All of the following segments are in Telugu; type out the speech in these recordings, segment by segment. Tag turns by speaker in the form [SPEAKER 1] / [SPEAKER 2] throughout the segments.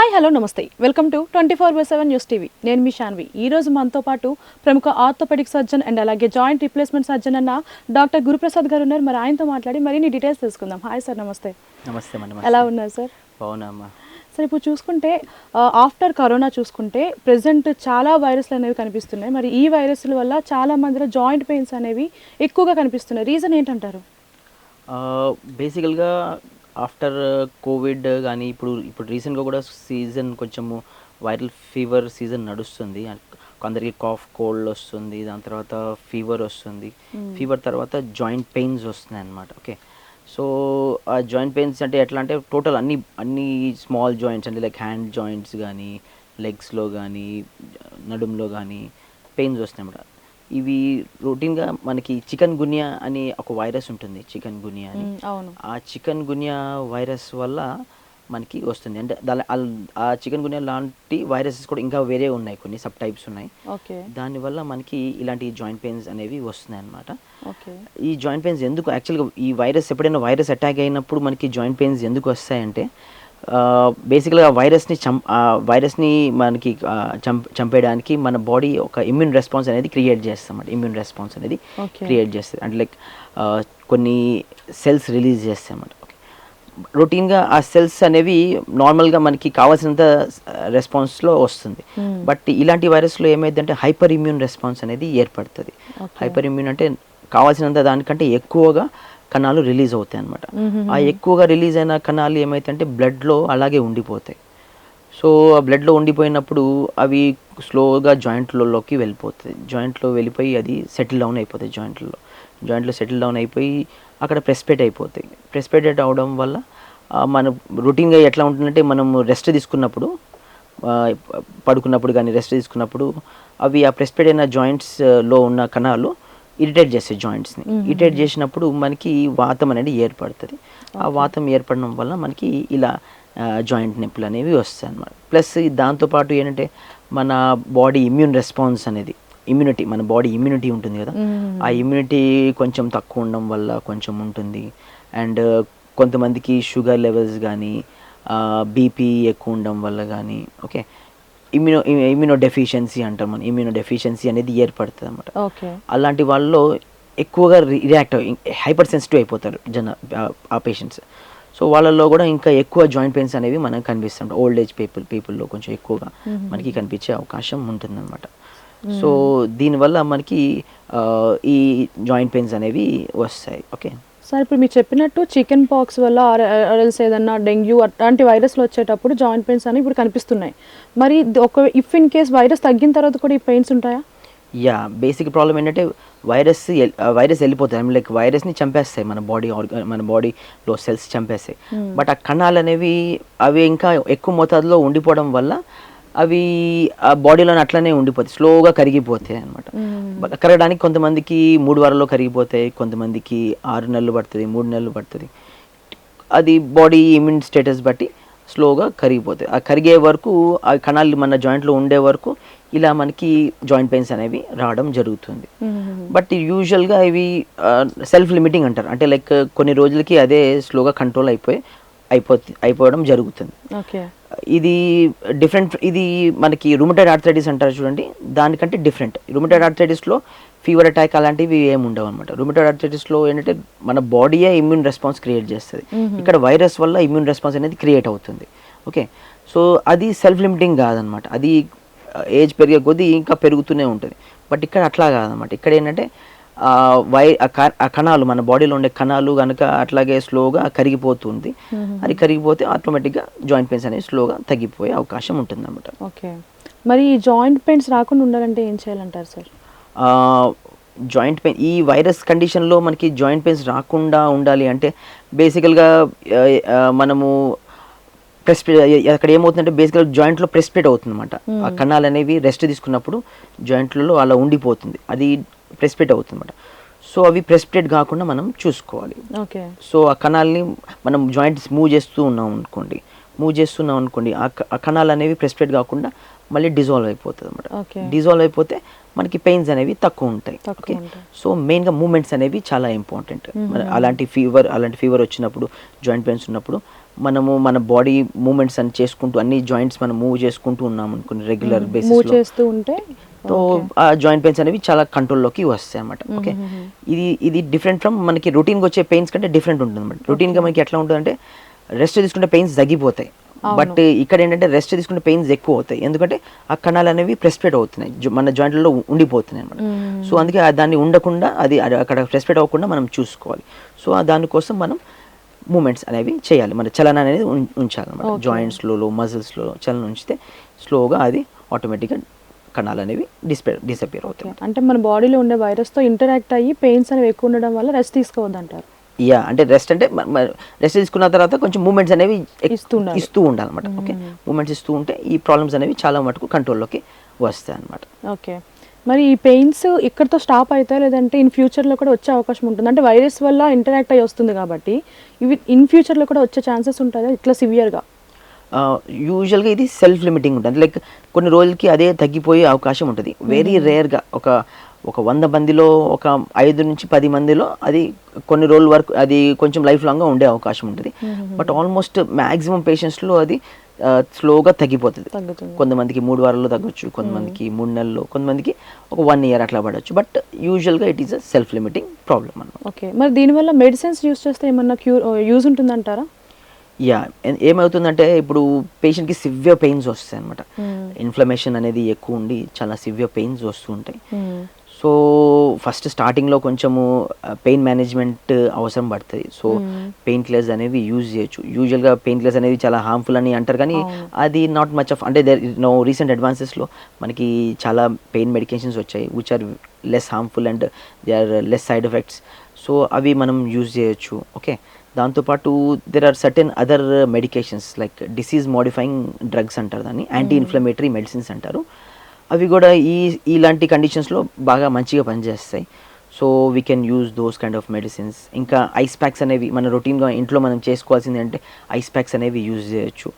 [SPEAKER 1] హాయ్ హలో నమస్తే. Welcome to twenty four by seven news TV. నేను మీ శాన్వి ఈ రోజు మనతో పాటు ప్రముఖ ఆర్థోపెడిక్ సర్జన్ అండ్ అలాగే జాయింట్ రీప్లేస్మెంట్ సర్జన్ అన్న డాక్టర్ గురుప్రసాద్ గారు ఉన్నారు. మరి ఆయనతో మాట్లాడి మరిన్ని డీటెయిల్స్ తెలుసుకుందాం. హాయ్ సార్ నమస్తే.
[SPEAKER 2] నమస్తే
[SPEAKER 1] ఎలా ఉన్నారు సార్?
[SPEAKER 2] బాగున్నామ్మా
[SPEAKER 1] సార్ ఇప్పుడు చూసుకుంటే ఆఫ్టర్ కరోనా చూసుకుంటే ప్రజెంట్ చాలా వైరస్లు అనేవి కనిపిస్తున్నాయి. మరి ఈ వైరస్ల వల్ల చాలా మందిలో జాయింట్ పెయిన్స్ అనేవి ఎక్కువగా కనిపిస్తున్నాయి. రీజన్ ఏంటంటారు?
[SPEAKER 2] బేసికల్గా ఆఫ్టర్ కోవిడ్ కానీ ఇప్పుడు ఇప్పుడు రీసెంట్గా కూడా సీజన్ కొంచెము వైరల్ ఫీవర్ సీజన్ నడుస్తుంది. కొందరికి కాఫ్ కోల్డ్ వస్తుంది. దాని తర్వాత ఫీవర్ వస్తుంది. ఫీవర్ తర్వాత జాయింట్ పెయిన్స్ వస్తున్నాయి అన్నమాట ఓకే. సో ఆ జాయింట్ పెయిన్స్ అంటే ఎట్లా అంటే టోటల్ అన్ని అన్ని స్మాల్ జాయింట్స్ అంటే లైక్ హ్యాండ్ జాయింట్స్ కానీ లెగ్స్లో కానీ నడుములో కానీ పెయిన్స్ వస్తున్నాయి అన్నమాట ఇవి రొటీన్గా మనకి చికెన్ గున్యా అని ఒక వైరస్ ఉంటుంది చికెన్ గున్యా అని. ఆ చికెన్ గున్యా వైరస్ వల్ల మనకి వస్తుంది. అంటే దాని ఆ చికెన్ గున్యా లాంటి వైరసెస్ కూడా ఇంకా వేరే ఉన్నాయి కొన్ని సబ్ టైప్స్ ఉన్నాయి.
[SPEAKER 1] ఓకే.
[SPEAKER 2] దానివల్ల మనకి ఇలాంటి జాయింట్ పెయిన్స్ అనేవి వస్తున్నాయి అన్నమాట.
[SPEAKER 1] ఓకే.
[SPEAKER 2] ఈ జాయింట్ పెయిన్స్ ఎందుకు యాక్చువల్గా ఈ వైరస్ ఎప్పుడైనా వైరస్ అటాక్ అయినప్పుడు మనకి జాయింట్ పెయిన్స్ ఎందుకు వస్తాయంటే బేసిక్గా వైరస్ని చం వైరస్ని మనకి చంప్ చంపేయడానికి మన బాడీ ఒక ఇమ్యూన్ రెస్పాన్స్ అనేది క్రియేట్ చేస్తాం ఇమ్యూన్ రెస్పాన్స్ అనేది. క్రియేట్ చేస్తుంది అంటే లైక్ కొన్ని సెల్స్ రిలీజ్ చేస్తామన్నమాట రొటీన్గా ఆ సెల్స్ అనేవి నార్మల్గా మనకి కావాల్సినంత రెస్పాన్స్లో వస్తుంది
[SPEAKER 1] Hmm.
[SPEAKER 2] బట్ ఇలాంటి వైరస్లో ఏమైందంటే హైపర్ ఇమ్యూన్ రెస్పాన్స్ అనేది ఏర్పడుతుంది. హైపర్ ఇమ్యూన్ అంటే కావాల్సినంత దానికంటే ఎక్కువగా కణాలు రిలీజ్ అవుతాయి అనమాట. ఆ ఎక్కువగా రిలీజ్ అయిన కణాలు ఏమైతే బ్లడ్లో అలాగే ఉండిపోతాయి. సో ఆ బ్లడ్లో ఉండిపోయినప్పుడు అవి స్లోగా జాయింట్లలోకి వెళ్ళిపోతుంది జాయింట్లో వెళ్ళిపోయి అది సెటిల్ డౌన్ అయిపోతాయి జాయింట్లో. జాయింట్లో సెటిల్ డౌన్ అయిపోయి అక్కడ ప్రెస్పేట్ అయిపోతాయి. ప్రెస్పేటెడ్ అవడం వల్ల మన రొటీన్గా ఎట్లా ఉంటుందంటే మనం రెస్ట్ తీసుకున్నప్పుడు పడుకున్నప్పుడు కానీ రెస్ట్ తీసుకున్నప్పుడు అవి ఆ ప్రెస్పేట్ అయిన జాయింట్స్లో ఉన్న కణాలు ఇరిటేట్ చేస్తాయి జాయింట్స్ని. ఇరిటేట్ చేసినప్పుడు మనకి వాతం అనేది ఏర్పడుతుంది. ఆ వాతం ఏర్పడడం వల్ల మనకి ఇలా జాయింట్ నొప్పులు అనేవి వస్తాయి అన్నమాట ప్లస్ దాంతోపాటు ఏంటంటే మన బాడీ ఇమ్యూన్ రెస్పాన్స్ అనేది ఇమ్యూనిటీ మన బాడీ ఇమ్యూనిటీ ఉంటుంది కదా. ఆ ఇమ్యూనిటీ కొంచెం తక్కువ ఉండడం వల్ల కొంచెం ఉంటుంది. అండ్ కొంతమందికి షుగర్ లెవెల్స్ కానీ బీపీ ఎక్కువ ఉండడం వల్ల కానీ ఓకే. ఇమ్యూనో ఇమ్యూనో డెఫిషియన్సీ అంటాం మనం. ఇమ్యూనో డెఫిషియన్సీ అనేది ఏర్పడుతుంది అనమాట
[SPEAKER 1] ఓకే.
[SPEAKER 2] అలాంటి వాళ్ళలో ఎక్కువగా రియాక్ట్ హైపర్ సెన్సిటివ్ అయిపోతారు జన ఆ- పేషెంట్స్. సో వాళ్ళల్లో కూడా ఇంకా ఎక్కువ జాయింట్ పెయిన్స్ అనేవి మనకు కనిపిస్తుంటాయి. ఓల్డ్ ఏజ్ పీపుల్ పీపుల్లో కొంచెం ఎక్కువగా మనకి కనిపించే అవకాశం ఉంటుందన్నమాట. సో దీనివల్ల మనకి ఈ జాయింట్ పెయిన్స్ అనేవి వస్తాయి. ఓకే?
[SPEAKER 1] సార్ ఇప్పుడు మీరు చెప్పినట్టు చికెన్ పాక్స్ వల్ల ఆర్ఎల్స్ ఏదన్నా డెంగ్యూ అట్లాంటి వైరస్లు వచ్చేటప్పుడు జాయింట్ పెయిన్స్ అనేవి ఇప్పుడు కనిపిస్తున్నాయి. మరి ఒక ఇఫ్ ఇన్ కేస్ వైరస్ తగ్గిన తర్వాత కూడా ఈ పెయిన్స్ ఉంటాయా?
[SPEAKER 2] యా బేసిక్ ప్రాబ్లం ఏంటంటే వైరస్ వైరస్ వెళ్ళిపోతాయి. లైక్ వైరస్ని చంపేస్తాయి మన బాడీ మన బాడీలో సెల్స్ చంపేస్తాయి. బట్ ఆ కణాలు అనేవి అవి ఇంకా ఎక్కువ మోతాదులో ఉండిపోవడం వల్ల అవి ఆ బాడీలో అట్లనే ఉండిపోతాయి స్లోగా కరిగిపోతాయి అనమాట కరగడానికి కొంతమందికి మూడు వారాల్లో కరిగిపోతాయి కొంతమందికి ఆరు నెలలు పడుతుంది మూడు నెలలు పడుతుంది. అది బాడీ ఇమ్యూన్ స్టేటస్ బట్టి స్లోగా కరిగిపోతాయి. ఆ కరిగే వరకు ఆ కణాలు మన జాయింట్లో ఉండే వరకు ఇలా మనకి జాయింట్ పెయిన్స్ అనేవి రావడం జరుగుతుంది. బట్ యూజువల్గా ఇవి సెల్ఫ్ లిమిటింగ్ అంటారు. అంటే లైక్ కొన్ని రోజులకి అదే స్లోగా కంట్రోల్ అయిపోయి అయిపోతే అయిపోవడం జరుగుతుంది.
[SPEAKER 1] ఓకే.
[SPEAKER 2] ఇది డిఫరెంట్ ఇది మనకి రుమటైడ్ ఆర్థరైటిస్ అంటారు చూడండి. దానికంటే డిఫరెంట్ రుమటైడ్ ఆర్థరైటిస్లో ఫీవర్ అటాక్ అలాంటివి ఏమి ఉండవు అనమాట రుమటైడ్ ఆర్థరైటిస్లో ఏంటంటే మన బాడీయే ఇమ్యూన్ రెస్పాన్స్ క్రియేట్ చేస్తుంది. ఇక్కడ వైరస్ వల్ల ఇమ్యూన్ రెస్పాన్స్ అనేది క్రియేట్ అవుతుంది. ఓకే సో అది సెల్ఫ్ లిమిటింగ్ కాదనమాట అది ఏజ్ పెరిగే కొద్దీ ఇంకా పెరుగుతూనే ఉంటుంది. బట్ ఇక్కడ అట్లా కాదనమాట ఇక్కడ ఏంటంటే వై ఆ కణాలు మన బాడీలో ఉండే కణాలు కనుక అట్లాగే స్లోగా కరిగిపోతుంది. అది కరిగిపోతే ఆటోమేటిక్గా జాయింట్ పెయిన్స్ అనేవి స్లోగా తగ్గిపోయే అవకాశం ఉంటుంది అనమాట
[SPEAKER 1] ఓకే. మరి ఈ జాయింట్ పెయిన్స్ రాకుండా ఉండాలంటే ఏం చేయాలంటారు సార్?
[SPEAKER 2] జాయింట్ పెయిన్ ఈ వైరస్ కండిషన్లో మనకి జాయింట్ పెయిన్స్ రాకుండా ఉండాలి అంటే బేసికల్గా మనము ప్రెస్పే అక్కడ ఏమవుతుందంటే బేసికల్ జాయింట్లో ప్రెస్పేట్ అవుతుంది అనమాట ఆ కణాలు అనేవి రెస్ట్ తీసుకున్నప్పుడు జాయింట్లలో అలా ఉండిపోతుంది. అది ప్రెస్పేట్ అవుతుంది అనమాట సో అవి ప్రెస్పేట్ కాకుండా మనం చూసుకోవాలి.
[SPEAKER 1] ఓకే.
[SPEAKER 2] సో ఆ కణాలని మనం జాయింట్స్ మూవ్ చేస్తూ ఉన్నాం అనుకోండి మూవ్ చేస్తున్నాం అనుకోండి ఆ కణాలు అనేవి ప్రెస్పేట్ కాకుండా మళ్ళీ డిజాల్వ్ అయిపోతుంది అనమాట
[SPEAKER 1] ఓకే.
[SPEAKER 2] డిజాల్వ్ అయిపోతే మనకి పెయిన్స్ అనేవి తక్కువ ఉంటాయి. ఓకే. సో మెయిన్గా మూమెంట్స్ అనేవి చాలా ఇంపార్టెంట్. అలాంటి ఫీవర్ అలాంటి ఫీవర్ వచ్చినప్పుడు జాయింట్ పెయిన్స్ ఉన్నప్పుడు మనము మన బాడీ మూమెంట్స్ అని చేసుకుంటూ అన్ని జాయింట్స్ మనం మూవ్ చేసుకుంటూ ఉన్నాం అనుకుని రెగ్యులర్
[SPEAKER 1] మూవ్
[SPEAKER 2] బేసిస్
[SPEAKER 1] చేస్తూ ఉంటే
[SPEAKER 2] సో ఆ జాయింట్ పెయిన్స్ అనేవి చాలా కంట్రోల్లోకి వస్తాయి అన్నమాట ఓకే? ఇది ఇది డిఫరెంట్ ఫ్రమ్ మనకి రొటీన్గా వచ్చే పెయిన్స్ కంటే డిఫరెంట్ ఉంటుంది అనమాట రొటీన్గా మనకి ఎట్లా ఉంటుందంటే రెస్ట్ తీసుకుంటే పెయిన్స్ తగ్గిపోతాయి. బట్ ఇక్కడ ఏంటంటే రెస్ట్ తీసుకుంటే పెయిన్స్ ఎక్కువ అవుతాయి. ఎందుకంటే ఆ కణాలు అనేవి ప్రెస్పేట్ అవుతున్నాయి. మన జాయింట్లలో ఉండిపోతున్నాయి అనమాట సో అందుకే దాన్ని ఉండకుండా అది అక్కడ ప్రెస్పేట్ అవ్వకుండా మనం చూసుకోవాలి. సో ఆ దానికోసం మనం మూమెంట్స్ అనేవి చేయాలి. మన చలన అనేది ఉంచాలన్నమాట. జాయింట్స్లో మజిల్స్లో చలన ఉంచితే స్లోగా అది ఆటోమేటిక్గా కణాలు అనేవి డిస్పే డిసపియర్ అవుతాయి
[SPEAKER 1] అంటే మన బాడీలో ఉండే వైరస్తో ఇంటరాక్ట్ అయ్యి పెయిన్స్ అనేవి ఎక్కువ ఉండడం వల్ల రెస్ట్ తీసుకోవద్దంటారు.
[SPEAKER 2] యా అంటే రెస్ట్ అంటే రెస్ట్ తీసుకున్న తర్వాత కొంచెం మూమెంట్స్ అనేవి
[SPEAKER 1] ఇస్తూ ఉండాలి.
[SPEAKER 2] ఇస్తూ ఉండాలన్నమాట ఓకే? మూమెంట్స్ ఇస్తూ ఉంటే ఈ ప్రాబ్లమ్స్ అనేవి చాలా మటుకు కంట్రోల్లోకి వస్తాయి అన్నమాట
[SPEAKER 1] ఓకే. మరి ఈ పెయిన్స్ ఇక్కడతో స్టాప్ అవుతాయి? లేదంటే ఇన్ ఫ్యూచర్లో కూడా వచ్చే అవకాశం ఉంటుంది. అంటే వైరస్ వల్ల ఇంటరాక్ట్ అయ్యి వస్తుంది కాబట్టి ఇవి ఇన్ ఫ్యూచర్లో కూడా వచ్చే ఛాన్సెస్ ఉంటాయా? ఇట్లా సివియర్గా
[SPEAKER 2] యూజువల్గా ఇది సెల్ఫ్ లిమిటింగ్ ఉంటుంది. లైక్ కొన్ని రోజులకి అదే తగ్గిపోయే అవకాశం ఉంటుంది. వెరీ రేర్గా ఒక ఒక వంద మందిలో ఒక ఐదు నుంచి పది మందిలో అది కొన్ని రోజుల వరకు అది కొంచెం లైఫ్ లాంగ్గా ఉండే అవకాశం ఉంటుంది. బట్ ఆల్మోస్ట్ మ్యాక్సిమం పేషెంట్స్లో అది స్లోగా తగ్గిపోతుంది. కొంతమందికి మూడు వారాల్లో తగ్గొచ్చు కొంతమందికి మూడు నెలల్లో కొంతమందికి ఒక వన్ ఇయర్ అట్లా పడవచ్చు బట్ యూజువల్గా it is a self limiting problem అన్నమాట.
[SPEAKER 1] ఓకే మరి దీనివల్ల మెడిసిన్స్ యూస్ చేస్తే ఏమన్నా క్యూర్ యూజ్ ఉంటుందంటారా?
[SPEAKER 2] యా ఏమవుతుందంటే ఇప్పుడు పేషెంట్కి సివియర్ పెయిన్స్ వస్తాయి అనమాట ఇన్ఫ్లమేషన్ అనేది ఎక్కువ ఉండి చాలా సివియర్ పెయిన్స్ వస్తూ ఉంటాయి సో ఫస్ట్ స్టార్టింగ్లో కొంచెము పెయిన్ మేనేజ్మెంట్ అవసరం పడుతుంది. సో పెయిన్ కిల్లర్స్ అనేవి యూజ్ చేయొచ్చు. యూజువల్గా పెయిన్ కిల్లర్స్ అనేవి చాలా హార్మ్ఫుల్ అని అంటారు కానీ అది నాట్ మచ్ ఆఫ్ అంటే దేర్ నో రీసెంట్ అడ్వాన్సెస్లో మనకి చాలా పెయిన్ మెడికేషన్స్ వచ్చాయి which are less harmful and they are less side effects so అవి మనం యూజ్ చేయొచ్చు. ఓకే? దాంతోపాటు there are certain other medications like disease modifying drugs అంటారు దాన్ని యాంటీ ఇన్ఫ్లమేటరీ మెడిసిన్స్ అంటారు. అవి కూడా ఈ ఇలాంటి కండిషన్స్లో బాగా మంచిగా పనిచేస్తాయి. So we can use those kind of medicines ఇంకా ఐస్ ప్యాక్స్ అనేవి మన రొటీన్గా ఇంట్లో మనం చేసుకోవాల్సింది అంటే ఐస్ ప్యాక్స్ అనేవి యూజ్ చేయొచ్చు.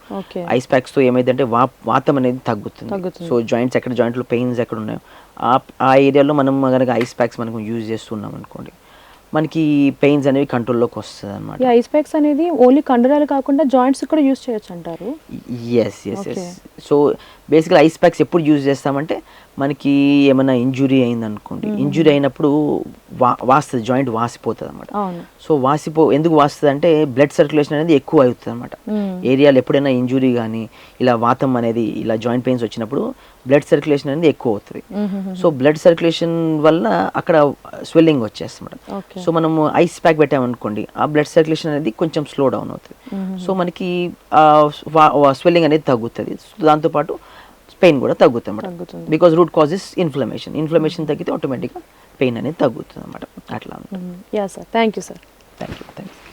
[SPEAKER 2] ఐస్ ప్యాక్స్తో ఏమైందంటే వా వాతం అనేది తగ్గుతుంది. సో జాయింట్స్ ఎక్కడ జాయింట్లో పెయిన్స్ ఎక్కడ ఉన్నాయో ఆ ఆ ఏరియాలో మనం కనుక ఐస్ ప్యాక్స్ మనకు యూజ్ చేస్తున్నాం అనుకోండి. మనకి పెయిన్స్ అనేవి కంట్రోల్లోకి వస్తుంది అనమాట
[SPEAKER 1] ఐస్ ప్యాక్స్ అనేది ఓన్లీ కండరాలు కాకుండా జాయింట్స్ కూడా యూస్ చేయొచ్చు అంటారు?
[SPEAKER 2] Yes yes. ఎస్ సో బేసిక్గా ఐస్ ప్యాక్స్ ఎప్పుడు యూజ్ చేస్తామంటే మనకి ఏమైనా ఇంజురీ అయింది అనుకోండి ఇంజురీ అయినప్పుడు వా వాస్తుంది జాయింట్ వాసిపోతుంది అనమాట సో వాసిపో ఎందుకు వాస్తుంది అంటే బ్లడ్ సర్క్యులేషన్ అనేది ఎక్కువ అవుతుంది అనమాట. ఏరియాలో ఎప్పుడైనా ఇంజురీ కానీ ఇలా వాతం అనేది ఇలా జాయింట్ పెయిన్స్ వచ్చినప్పుడు బ్లడ్ సర్క్యులేషన్ అనేది ఎక్కువ అవుతుంది. సో బ్లడ్ సర్క్యులేషన్ వల్ల అక్కడ స్వెల్లింగ్ వచ్చేస్తుంది సో మనము ఐస్ ప్యాక్ పెట్టామనుకోండి ఆ బ్లడ్ సర్క్యులేషన్ అనేది కొంచెం స్లో డౌన్ అవుతుంది. సో మనకి స్వెల్లింగ్ అనేది తగ్గుతుంది. దాంతోపాటు పెయిన్ కూడా తగ్గుతుంది
[SPEAKER 1] తగ్గుతుంది.
[SPEAKER 2] Because root causes inflammation inflammation తగ్గితే ఆటోమేటిక్గా పెయిన్ అనేది తగ్గుతుంది అనమాట అట్లా
[SPEAKER 1] yeah sir thank you sir
[SPEAKER 2] thank you thank you